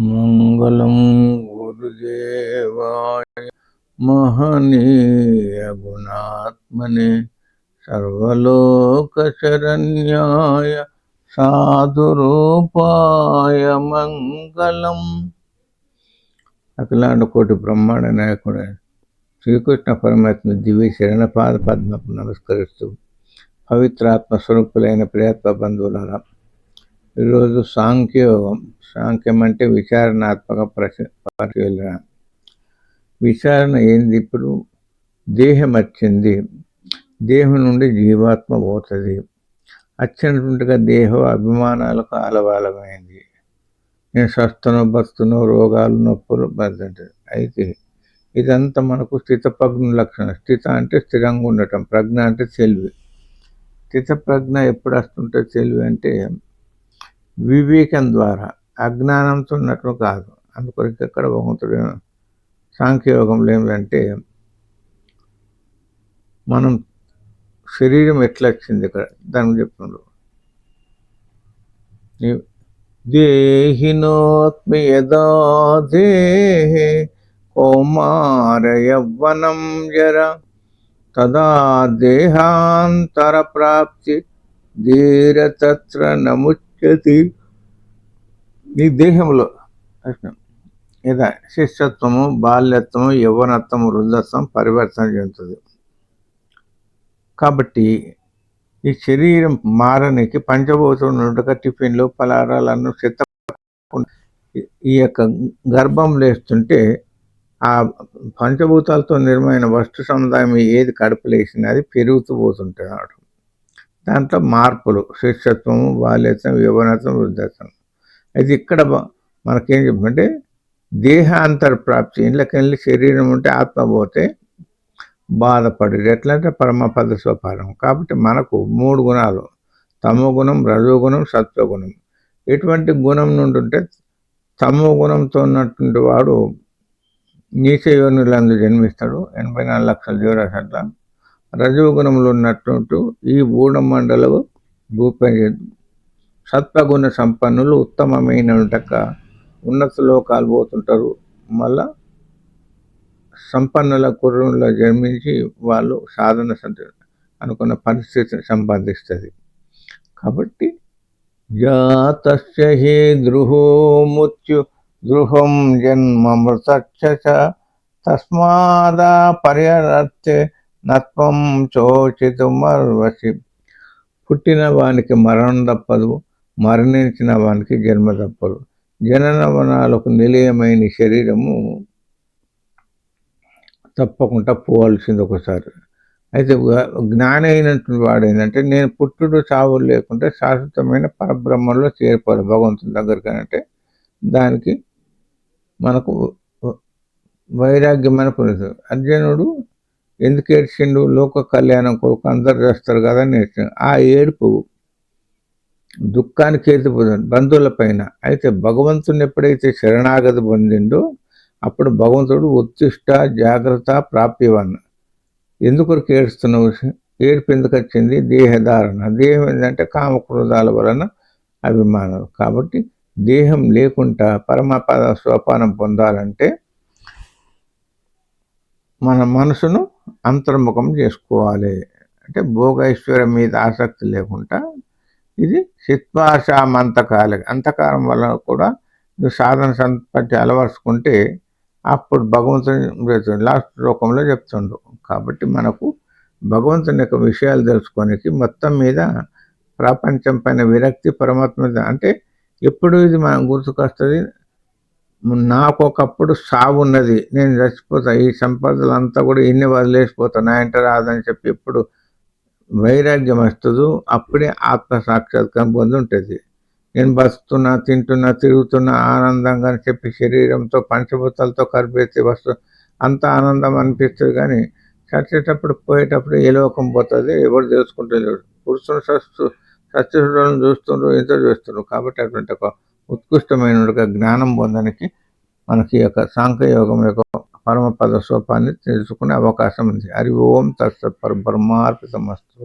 మంగళం గురుదేవాయ మహనీయ గుణాత్మనే సర్వలోకశరణ్యాయ సాధురూపాయ మంగళం. అఖిలాండ కోటి బ్రహ్మాండ నాయకుడు శ్రీకృష్ణ పరమాత్మ దివ్య శరణపాద పద్మకు నమస్కరిస్తూ పవిత్రాత్మ స్వరూపులైన ప్రియాత్మ బంధువులారా ఈరోజు సాంఖ్యయోగం సాంఖ్యం అంటే విచారణాత్మక పరిశీలన విచారణ ఏంది ఇప్పుడు? దేహం వచ్చింది దేహం నుండి జీవాత్మ పోతుంది. వచ్చినట్టుగా దేహం అభిమానాలకు ఆలవాలమైంది నేను స్వస్థను బతును రోగాలు నొప్పులు బతుంటుంది అయితే ఇదంతా మనకు స్థితప్రజ్ఞ లక్షణం. స్థిత అంటే స్థిరంగా ఉండటం ప్రజ్ఞ అంటే తెలివి. స్థితప్రజ్ఞ ఎప్పుడు వస్తుంటే తెలివి అంటే వివేకం ద్వారా అజ్ఞానంతో ఉన్నట్లు కాదు. అందుకొరకు ఎక్కడ భగవంతుడు సాంఖ్యయోగంలో ఏమిటంటే మనం శరీరం ఎట్లా వచ్చింది ఇక్కడ? దాని చెప్తున్నాడు దేహినోత్మి యదా దేహే కౌమార యవ్వనం జర తదా దేహాంతర ప్రాప్తి ధీరతత్ర చేతి నీ దేహంలో ఇదా శిష్యత్వము బాల్యత్వము యవ్వనత్వము వృద్ధత్వం పరివర్తన చెందుతుంది. కాబట్టి ఈ శరీరం మారనికి పంచభూతం టిఫిన్లు పలారాలను చెత్త ఈ యొక్క గర్భం లేస్తుంటే ఆ పంచభూతాలతో నిర్మైన వస్తు సముదాయం ఏది కడుపు లేచినది పెరుగుతూ పోతుంటాడు. దాంట్లో మార్పులు శిష్యత్వము బాల్యత్వం యువనత్వం వృద్ధత్వం. అయితే ఇక్కడ మనకేం చెప్పంటే దేహాంతర ప్రాప్తి ఇళ్ళకి వెళ్ళి శరీరం ఉంటే ఆత్మ పోతే బాధపడి ఎట్లంటే పరమపద స్వపారం కాబట్టి మనకు మూడు గుణాలు. తమో గుణం రజోగుణం సత్వగుణం ఎటువంటి గుణం నుండి ఉంటే తమో గుణంతో ఉన్నటువంటి వాడు నీచయోనులందు జన్మిస్తాడు. ఎనభై నాలుగు లక్షల జీవరాశట్ల రజోగుణంలో ఉన్నట్టు ఈ మండలం భూప సత్వగుణ సంపన్నులు ఉత్తమమైన ఉన్నత లోకాలు పోతుంటారు. మళ్ళా సంపన్నుల కుర్రంలో జన్మించి వాళ్ళు సాధన అనుకున్న పరిస్థితిని సంపాదిస్తుంది. కాబట్టి జాతస్య హి దృహో ముత్యు జన్మ జన్మమృతచ్చ తస్మాదా పర్యరత్తే నత్వం చోచితుమర్వసి పుట్టిన వానికి మరణం తప్పదు మరణించిన వానికి జన్మ తప్పదు. జనన వనాలకు నిలయమైన శరీరము తప్పకుండా పోవాల్సింది ఒకసారి. అయితే జ్ఞానైనటువంటి వాడు ఏంటంటే నేను పుట్టుడు చావులు లేకుంటే శాశ్వతమైన పరబ్రహ్మంలో చేరిపోవాలి. భగవంతుని దగ్గరికి అంటే దానికి మనకు వైరాగ్యమైన పురుషుడు అర్జునుడు ఎందుకు ఏడ్చిండు? లోక కళ్యాణం కొరకు అందరు చేస్తారు కదా నేర్చు ఆ ఏడుపు దుఃఖానికి ఏతిపోతుంది బంధువులపైన అయితే భగవంతుని ఎప్పుడైతే శరణాగతి పొందిండో అప్పుడు భగవంతుడు ఉత్తిష్ట జాగ్రత్త ప్రాప్యవన్న ఎందుకొరకు ఏడుస్తున్నావు? ఏడుపు ఎందుకు వచ్చింది? దేహధారణ. దేహం ఏంటంటే కామక్రోధాల వలన అభిమానం. కాబట్టి దేహం లేకుండా పరమపద సోపానం పొందాలంటే మన మనసును అంతర్ముఖం చేసుకోవాలి. అంటే భోగైశ్వర్యం మీద ఆసక్తి లేకుండా ఇది చిత్వాశాం అంతకాలం అంతకాలం వల్ల కూడా నువ్వు సాధన సంపత్తి అలవరుచుకుంటే అప్పుడు భగవంతుని లాస్ట్ రూపంలో చెప్తుండు. కాబట్టి మనకు భగవంతుని యొక్క విషయాలు తెలుసుకోనికి మొత్తం మీద ప్రపంచం పైన విరక్తి పరమాత్మ అంటే ఎప్పుడు ఇది మనం గుర్తుకొస్తుంది? నాకు ఒకప్పుడు సావు ఉన్నది నేను చచ్చిపోతా. ఈ సంపదలు అంతా కూడా ఇన్ని వదిలేసిపోతా. నా ఇంట రాదని చెప్పి ఇప్పుడు వైరాగ్యం వస్తుందో. అప్పుడే ఆత్మ సాక్షాత్కారం పొంది ఉంటుంది. నేను బతుకుతున్నా తింటున్నా తిరుగుతున్నా ఆనందంగా అని చెప్పి శరీరంతో పంచభూతాలతో కరిపేస్తే వస్తు అంత ఆనందం అనిపిస్తుంది కానీ చచ్చేటప్పుడు పోయేటప్పుడు ఏ లోకం పోతుంది? ఎవరు తెలుసుకుంటలేడు పురుషులు సస్తు సత్యసులను చూస్తుండ్రు ఇంత చూస్తుండ్రు. కాబట్టి అటువంటి ఒక ఉత్కృష్టమైన జ్ఞానం పొందడానికి మనకి యొక్క సాంఖ్యయోగం యొక్క పరమపద స్వరూపాన్ని తెలుసుకునే అవకాశం ఉంది. హరి ఓం తత్సత్ పరబ్రహ్మార్పితమస్తు